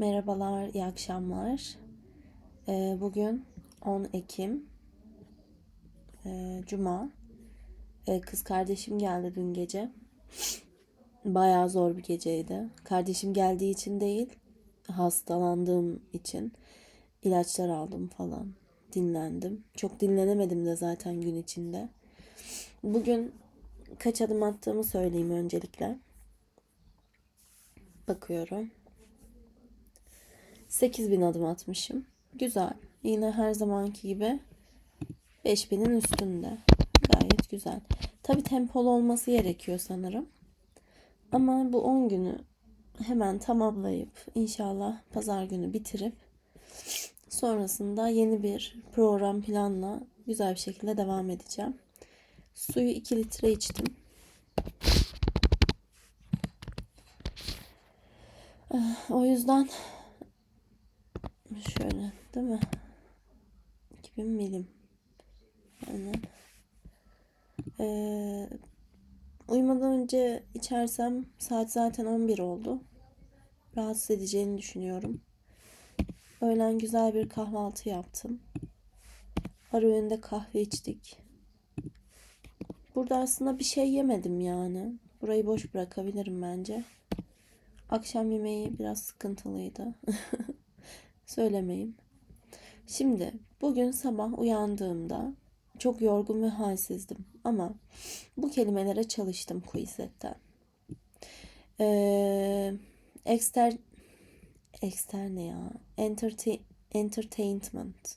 Merhabalar, iyi akşamlar. Ee, bugün 10 Ekim, ee, Cuma. Ee, kız kardeşim geldi dün gece. Bayağı zor bir geceydi. Kardeşim geldiği için değil, hastalandığım için ilaçlar aldım falan. Dinlendim. Çok dinlenemedim de zaten gün içinde. Bugün kaç adım attığımı söyleyeyim öncelikle. Bakıyorum. 8000 adım atmışım. Güzel. Yine her zamanki gibi 5000'in üstünde. Gayet güzel. Tabi tempolu olması gerekiyor sanırım. Ama bu 10 günü hemen tamamlayıp inşallah pazar günü bitirip sonrasında yeni bir program planla güzel bir şekilde devam edeceğim. Suyu 2 litre içtim. Ah, O yüzden Şöyle değil mi? 2000 milim. Aynen. Ee, uyumadan önce içersem saat zaten 11 oldu. Rahatsız edeceğini düşünüyorum. Öğlen güzel bir kahvaltı yaptım. Ara öğünde kahve içtik. Burada aslında bir şey yemedim yani. Burayı boş bırakabilirim bence. Akşam yemeği biraz sıkıntılıydı. Söylemeyeyim. Şimdi bugün sabah uyandığımda çok yorgun ve halsizdim ama bu kelimelere çalıştım Quizlet'ten. Ee, ekster ekster ne ya? Entertain, entertainment.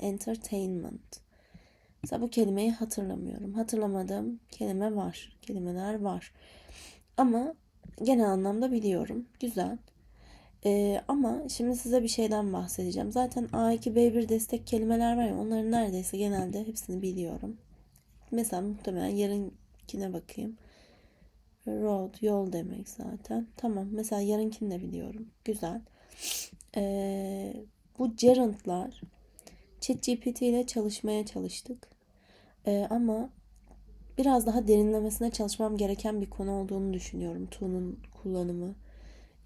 Entertainment. Mesela bu kelimeyi hatırlamıyorum. Hatırlamadığım kelime var. Kelimeler var. Ama genel anlamda biliyorum. Güzel. Ee, ama şimdi size bir şeyden bahsedeceğim. Zaten A2, B1 destek kelimeler var ya onların neredeyse genelde hepsini biliyorum. Mesela muhtemelen yarınkine bakayım. Road, yol demek zaten. Tamam mesela yarınkini de biliyorum. Güzel. Ee, bu gerundlar ChatGPT ile çalışmaya çalıştık. Ee, ama biraz daha derinlemesine çalışmam gereken bir konu olduğunu düşünüyorum. To'nun kullanımı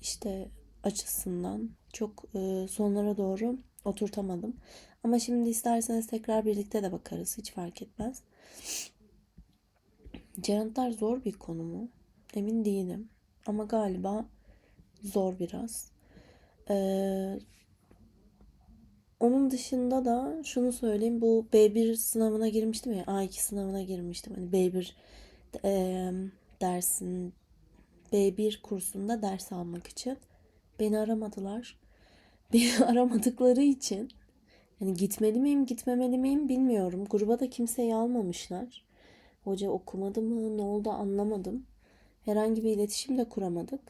işte açısından çok e, sonlara doğru oturtamadım. Ama şimdi isterseniz tekrar birlikte de bakarız. Hiç fark etmez. Gerantlar zor bir konu mu? Emin değilim. Ama galiba zor biraz. Ee, onun dışında da şunu söyleyeyim. Bu B1 sınavına girmiştim ya. A2 sınavına girmiştim. Hani B1 e, dersin B1 kursunda ders almak için. Beni aramadılar. Beni aramadıkları için yani gitmeli miyim, gitmemeli miyim bilmiyorum. Gruba da kimseyi almamışlar. Hoca okumadı mı, ne oldu anlamadım. Herhangi bir iletişim de kuramadık.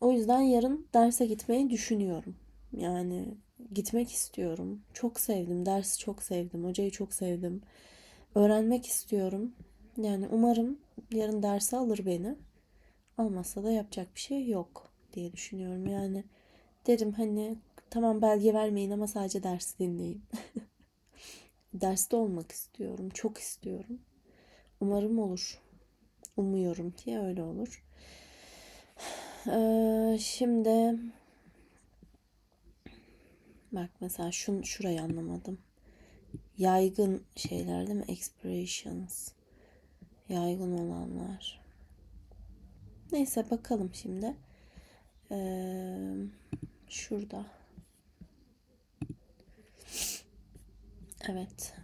O yüzden yarın derse gitmeyi düşünüyorum. Yani gitmek istiyorum. Çok sevdim, dersi çok sevdim, hocayı çok sevdim. Öğrenmek istiyorum. Yani umarım yarın derse alır beni. Almazsa da yapacak bir şey yok diye düşünüyorum. Yani derim hani tamam belge vermeyin ama sadece dersi dinleyin. Derste olmak istiyorum. Çok istiyorum. Umarım olur. Umuyorum ki öyle olur. Ee, şimdi bak mesela şun, şurayı anlamadım. Yaygın şeyler değil mi? Expressions. Yaygın olanlar. Neyse bakalım şimdi. Ee, şurada. Evet.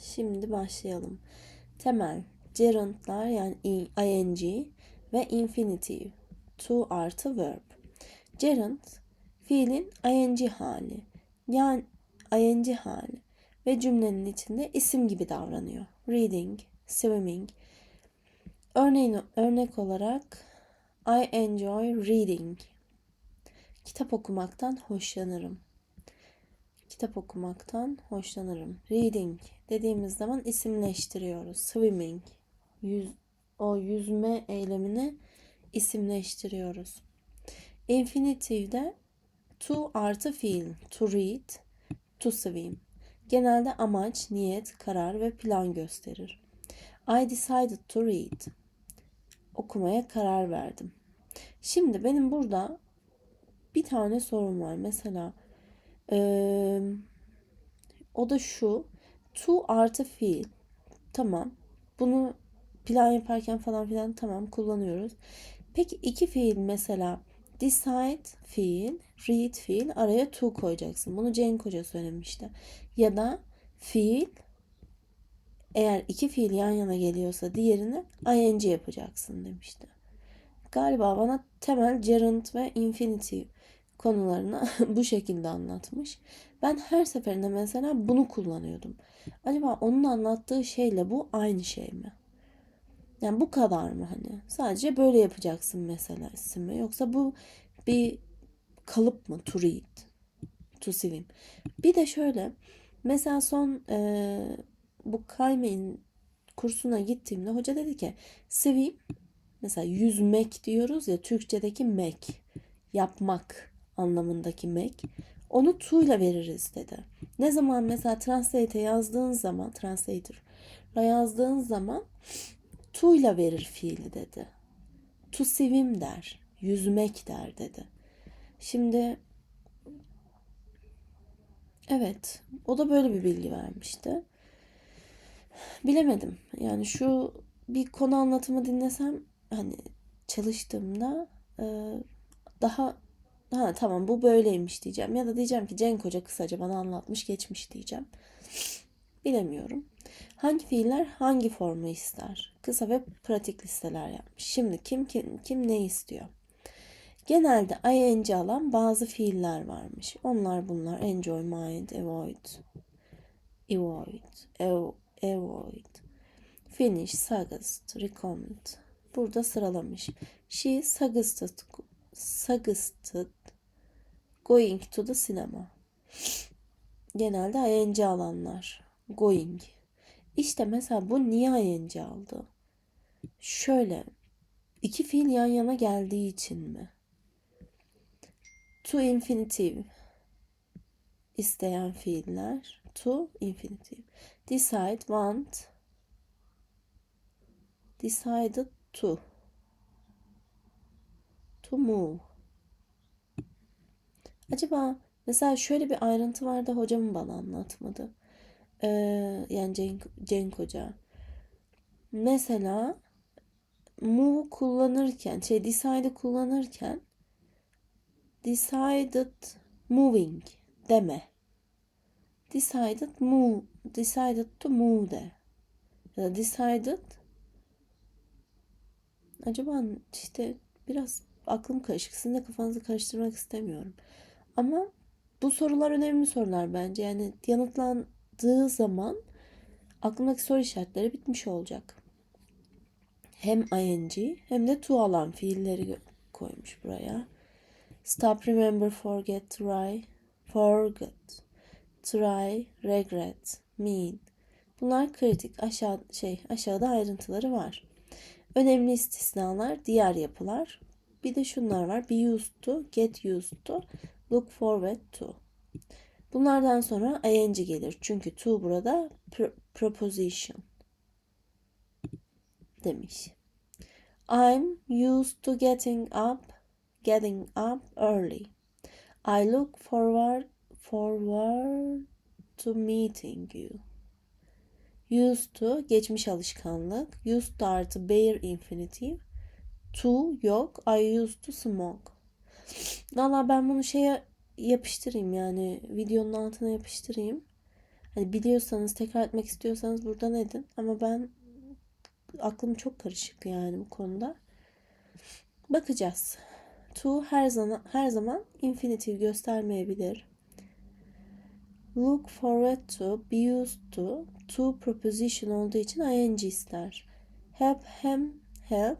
Şimdi başlayalım. Temel gerundlar yani ing ve infinitive. To artı verb. Gerund fiilin ing hali. Yani ing hali ve cümlenin içinde isim gibi davranıyor. Reading, swimming. Örneğin örnek olarak I enjoy reading. Kitap okumaktan hoşlanırım. Kitap okumaktan hoşlanırım. Reading dediğimiz zaman isimleştiriyoruz. Swimming. Yüz, o yüzme eylemini isimleştiriyoruz. Infinitive'de to artı fiil. To read, to swim. Genelde amaç, niyet, karar ve plan gösterir. I decided to read. Okumaya karar verdim. Şimdi benim burada bir tane sorun var. Mesela eee, o da şu. To artı fiil. Tamam. Bunu plan yaparken falan filan tamam kullanıyoruz. Peki iki fiil mesela decide fiil, read fiil araya to koyacaksın. Bunu Cenk Hoca söylemişti. Ya da fiil eğer iki fiil yan yana geliyorsa diğerini ing yapacaksın demişti. Galiba bana temel gerund ve infinitive konularını bu şekilde anlatmış. Ben her seferinde mesela bunu kullanıyordum. Acaba onun anlattığı şeyle bu aynı şey mi? Yani bu kadar mı hani? Sadece böyle yapacaksın mesela mi? Yoksa bu bir kalıp mı? To read, to swim. Bir de şöyle mesela son e, bu kaymayın kursuna gittiğimde hoca dedi ki swim mesela yüzmek diyoruz ya Türkçedeki mek yapmak anlamındaki mek onu ile veririz dedi. Ne zaman mesela translate'e yazdığın zaman translator'la yazdığın zaman ile verir fiili dedi. To swim der. Yüzmek der dedi. Şimdi evet o da böyle bir bilgi vermişti. Bilemedim. Yani şu bir konu anlatımı dinlesem hani çalıştığımda e, daha ha tamam bu böyleymiş diyeceğim ya da diyeceğim ki Cenk Hoca kısaca bana anlatmış geçmiş diyeceğim. Bilemiyorum. Hangi fiiller hangi formu ister? Kısa ve pratik listeler yapmış. Şimdi kim kim kim ne istiyor? Genelde ing alan bazı fiiller varmış. Onlar bunlar enjoy, mind, avoid, avoid, avoid, finish, suggest, recommend. Burada sıralamış. She suggested, suggested going to the cinema. Genelde ing alanlar. Going. İşte mesela bu niye ing aldı? Şöyle iki fiil yan yana geldiği için mi? To infinitive isteyen fiiller. To infinitive. Decide, want, decided to. To move. Acaba mesela şöyle bir ayrıntı vardı hocamın bana anlatmadı. Ee, yani Cenk, Cenk Hoca. Mesela move kullanırken, şey decide'ı kullanırken decided moving deme. Decided move, decided to move de. Ya da decided acaba işte biraz aklım karışık. Sizin de kafanızı karıştırmak istemiyorum. Ama bu sorular önemli sorular bence. Yani yanıtlandığı zaman aklımdaki soru işaretleri bitmiş olacak. Hem ing hem de to alan fiilleri koymuş buraya. Stop, remember, forget, try, forget, try, regret, mean. Bunlar kritik. Aşağı şey aşağıda ayrıntıları var. Önemli istisnalar, diğer yapılar. Bir de şunlar var. Be used to, get used to, look forward to. Bunlardan sonra ing gelir. Çünkü to burada pr- proposition demiş. I'm used to getting up, getting up early. I look forward forward to meeting you. Used to geçmiş alışkanlık. Used to artı bare infinitive. To yok. I used to smoke. Valla ben bunu şeye yapıştırayım yani videonun altına yapıştırayım. Hani biliyorsanız tekrar etmek istiyorsanız buradan edin. Ama ben aklım çok karışık yani bu konuda. Bakacağız. To her zaman her zaman infinitive göstermeyebilir. Look forward to, be used to, to preposition olduğu için ing ister. Help hem help,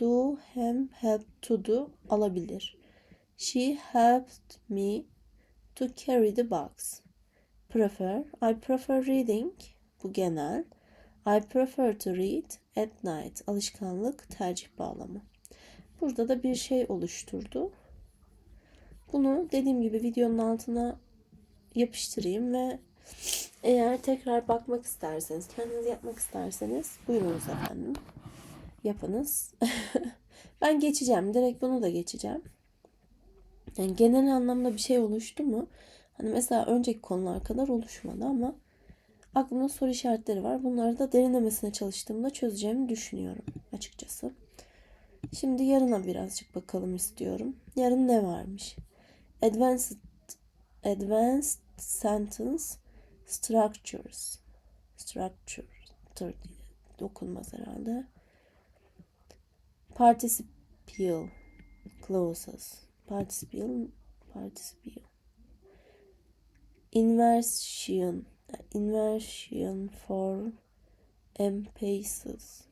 do hem help to do alabilir. She helped me to carry the box. Prefer, I prefer reading, bu genel. I prefer to read at night. Alışkanlık, tercih bağlamı. Burada da bir şey oluşturdu. Bunu dediğim gibi videonun altına yapıştırayım ve eğer tekrar bakmak isterseniz, kendiniz yapmak isterseniz buyurunuz efendim. Yapınız. ben geçeceğim. Direkt bunu da geçeceğim. Yani genel anlamda bir şey oluştu mu? Hani mesela önceki konular kadar oluşmadı ama aklımda soru işaretleri var. Bunları da derinlemesine çalıştığımda çözeceğimi düşünüyorum açıkçası. Şimdi yarına birazcık bakalım istiyorum. Yarın ne varmış? Advanced Advanced Sentence Structures. Structure. Dokunmaz herhalde. Participial clauses. Participial. Participial. Inversion. Inversion for emphasis.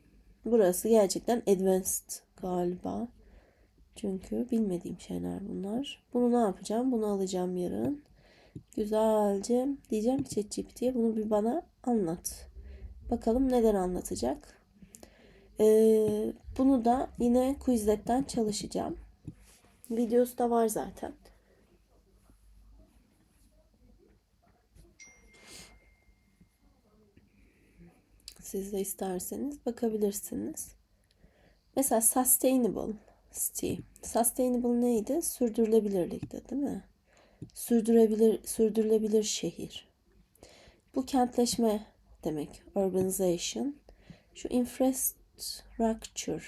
Burası gerçekten advanced galiba. Çünkü bilmediğim şeyler bunlar. Bunu ne yapacağım? Bunu alacağım yarın. Güzelce diyeceğim ki ChatGPT'ye bunu bir bana anlat. Bakalım neler anlatacak. Ee, bunu da yine Quizlet'ten çalışacağım. Videosu da var zaten. Siz de isterseniz bakabilirsiniz. Mesela sustainable city. Sustainable neydi? Sürdürülebilirlikti değil mi? Sürdürebilir, sürdürülebilir şehir. Bu kentleşme demek. Urbanization. Şu infrastructure.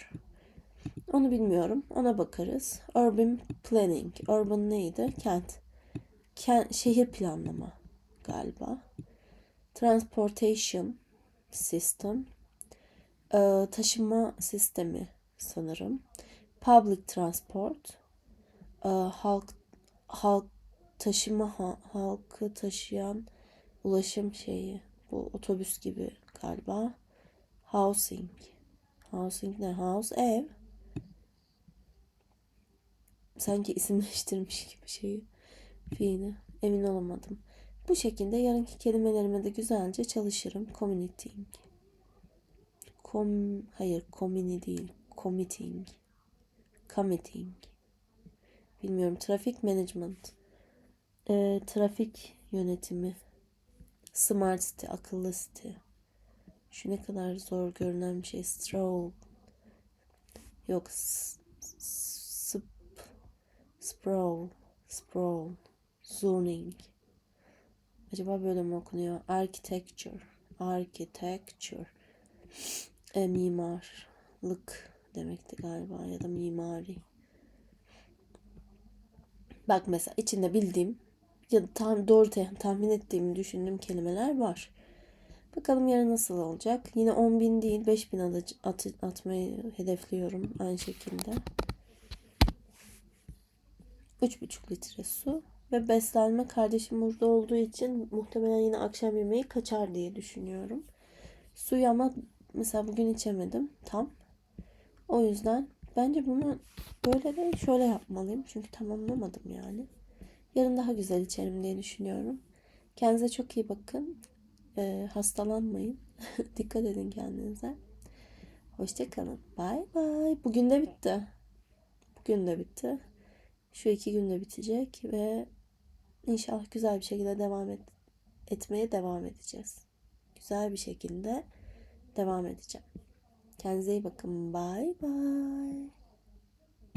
Onu bilmiyorum. Ona bakarız. Urban planning. Urban neydi? Kent. Kent şehir planlama galiba. Transportation system. Ee, taşıma sistemi sanırım. Public transport. Ee, halk halk taşıma ha- halkı taşıyan ulaşım şeyi. Bu otobüs gibi galiba. Housing. Housing ne? House ev. Sanki isimleştirmiş gibi şeyi. Fiili. Emin olamadım. Bu şekilde yarınki kelimelerime de güzelce çalışırım. Communitying. Kom hayır, community değil. Committing. Committing. Bilmiyorum. Trafik management. Ee, trafik yönetimi. Smart city, akıllı city. Şu ne kadar zor görünen bir şey. Stroll. Yok. s- s- Sprawl. Sprawl. Zoning. Acaba böyle mi okunuyor? Architecture. Architecture. E, mimarlık demekti galiba ya da mimari. Bak mesela içinde bildiğim ya da tam doğru tahmin ettiğimi düşündüğüm kelimeler var. Bakalım yarın nasıl olacak. Yine 10.000 değil 5.000 at- at- atmayı hedefliyorum aynı şekilde. 3,5 litre su ve beslenme kardeşim burada olduğu için muhtemelen yine akşam yemeği kaçar diye düşünüyorum. Suyu ama mesela bugün içemedim tam. O yüzden bence bunu böyle de şöyle yapmalıyım. Çünkü tamamlamadım yani. Yarın daha güzel içerim diye düşünüyorum. Kendinize çok iyi bakın. Ee, hastalanmayın. Dikkat edin kendinize. Hoşçakalın. Bay bay. Bugün de bitti. Bugün de bitti. Şu iki günde bitecek ve inşallah güzel bir şekilde devam et, etmeye devam edeceğiz. Güzel bir şekilde devam edeceğim. Kendinize iyi bakın. Bay bay.